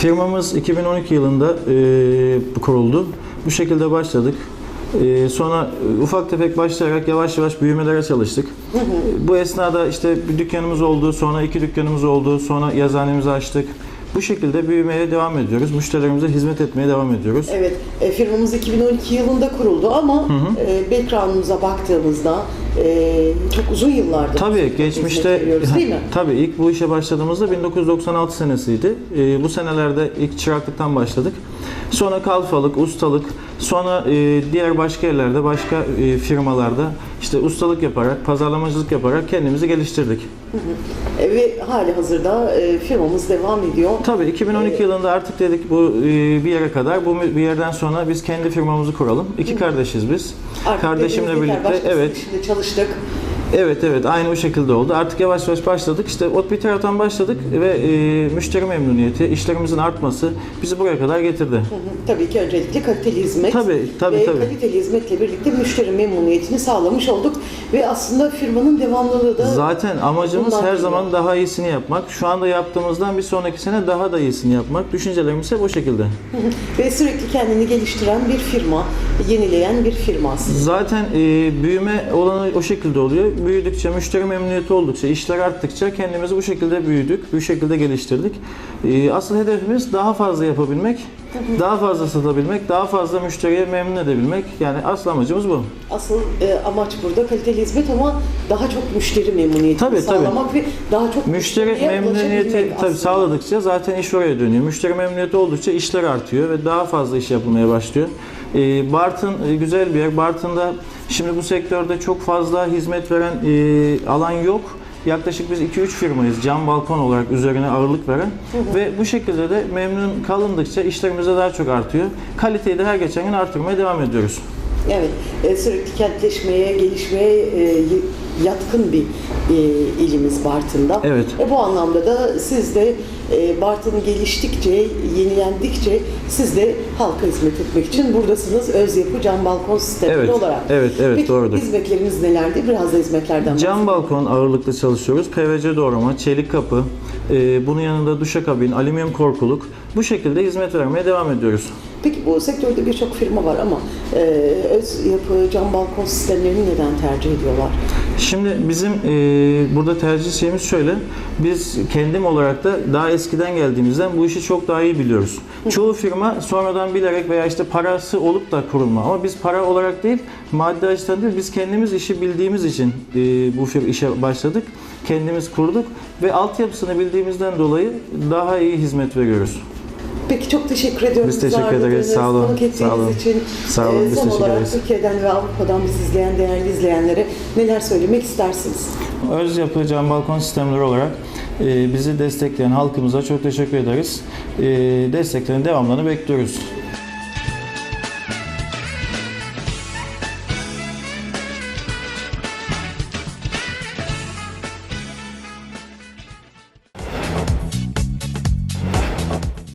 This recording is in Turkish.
Firmamız 2012 yılında e, kuruldu. Bu şekilde başladık. E, sonra ufak tefek başlayarak yavaş yavaş büyümelere çalıştık. Bu esnada işte bir dükkanımız oldu, sonra iki dükkanımız oldu, sonra yazıhanemizi açtık. Bu şekilde büyümeye devam ediyoruz. Müşterilerimize hizmet etmeye devam ediyoruz. Evet, e, firmamız 2012 yılında kuruldu ama e, background'umuza baktığımızda e, çok uzun yıllardır Tabii geçmişte değil mi? tabii ilk bu işe başladığımızda 1996 senesiydi. Ee, bu senelerde ilk çıraklıktan başladık. Sonra kalfalık, ustalık, sonra e, diğer başka yerlerde, başka e, firmalarda işte ustalık yaparak, pazarlamacılık yaparak kendimizi geliştirdik. E, ve hali hazırda e, firmamız devam ediyor. Tabii 2012 yılında artık dedik bu e, bir yere kadar, bu bir yerden sonra biz kendi firmamızı kuralım. İki kardeşiz biz. Artık Kardeşimle birlikte evet çalıştık. Evet evet aynı o şekilde oldu. Artık yavaş yavaş başladık. İşte bir taraftan başladık ve e, müşteri memnuniyeti, işlerimizin artması bizi buraya kadar getirdi. Hı hı. Tabii ki öncelikle kaliteli hizmet Tabii, tabii, ve tabii. kaliteli hizmetle birlikte müşteri memnuniyetini sağlamış olduk ve aslında firmanın devamlılığı da Zaten amacımız her geliyor. zaman daha iyisini yapmak. Şu anda yaptığımızdan bir sonraki sene daha da iyisini yapmak. Düşüncelerimiz hep o şekilde. ve sürekli kendini geliştiren bir firma, yenileyen bir firma aslında. Zaten e, büyüme olanı o şekilde oluyor. Büyüdükçe, müşteri memnuniyeti oldukça, işler arttıkça kendimizi bu şekilde büyüdük, bu şekilde geliştirdik. E, asıl hedefimiz daha fazla yapabilmek, daha fazla satabilmek, daha fazla müşteriye memnun edebilmek. Yani asıl amacımız bu. Asıl e, amaç burada kaliteli hizmet ama daha çok müşteri memnuniyetini Tabii, tabii. sağlamak ve daha çok Müşteri memnuniyeti tabii sağladıkça zaten iş oraya dönüyor. Müşteri memnuniyeti oldukça işler artıyor ve daha fazla iş yapılmaya başlıyor. Ee, Bartın e, güzel bir yer. Bartın'da şimdi bu sektörde çok fazla hizmet veren e, alan yok. Yaklaşık biz 2-3 firmayız cam balkon olarak üzerine ağırlık veren ve bu şekilde de memnun kalındıkça işlerimiz de daha çok artıyor. Kaliteyi de her geçen gün artırmaya devam ediyoruz. Evet, e, sürekli kentleşmeye, gelişmeye e, yatkın bir e, ilimiz Bartın'da. Evet. E, bu anlamda da siz de e, Bartın geliştikçe, yenilendikçe siz de halka hizmet etmek için buradasınız. Öz yapı cam balkon sistemleri Evet, olarak. evet, evet, Peki, doğrudur. hizmetlerimiz nelerdi? Biraz da hizmetlerden Cam balkon ağırlıklı çalışıyoruz. PVC doğrama, çelik kapı, e, bunun yanında duşakabin, alüminyum korkuluk. Bu şekilde hizmet vermeye devam ediyoruz. Peki bu sektörde birçok firma var ama e, öz yapı cam balkon sistemlerini neden tercih ediyorlar? Şimdi bizim e, burada tercih şeyimiz şöyle. Biz kendim olarak da daha eskiden geldiğimizden bu işi çok daha iyi biliyoruz. Çoğu firma sonradan bilerek veya işte parası olup da kurulma. Ama biz para olarak değil, maddi açıdan değil, biz kendimiz işi bildiğimiz için e, bu işe başladık. Kendimiz kurduk ve altyapısını bildiğimizden dolayı daha iyi hizmet veriyoruz. Peki çok teşekkür ediyorum. Biz teşekkür ederiz. Sağ olun. Sağ olun. için. Sağ olun. Ee, Biz teşekkür ederiz. Türkiye'den ve Avrupa'dan bizi izleyen değerli izleyenlere neler söylemek istersiniz? Öz yapı cam balkon sistemleri olarak e, bizi destekleyen halkımıza çok teşekkür ederiz. E, desteklerin devamlarını bekliyoruz.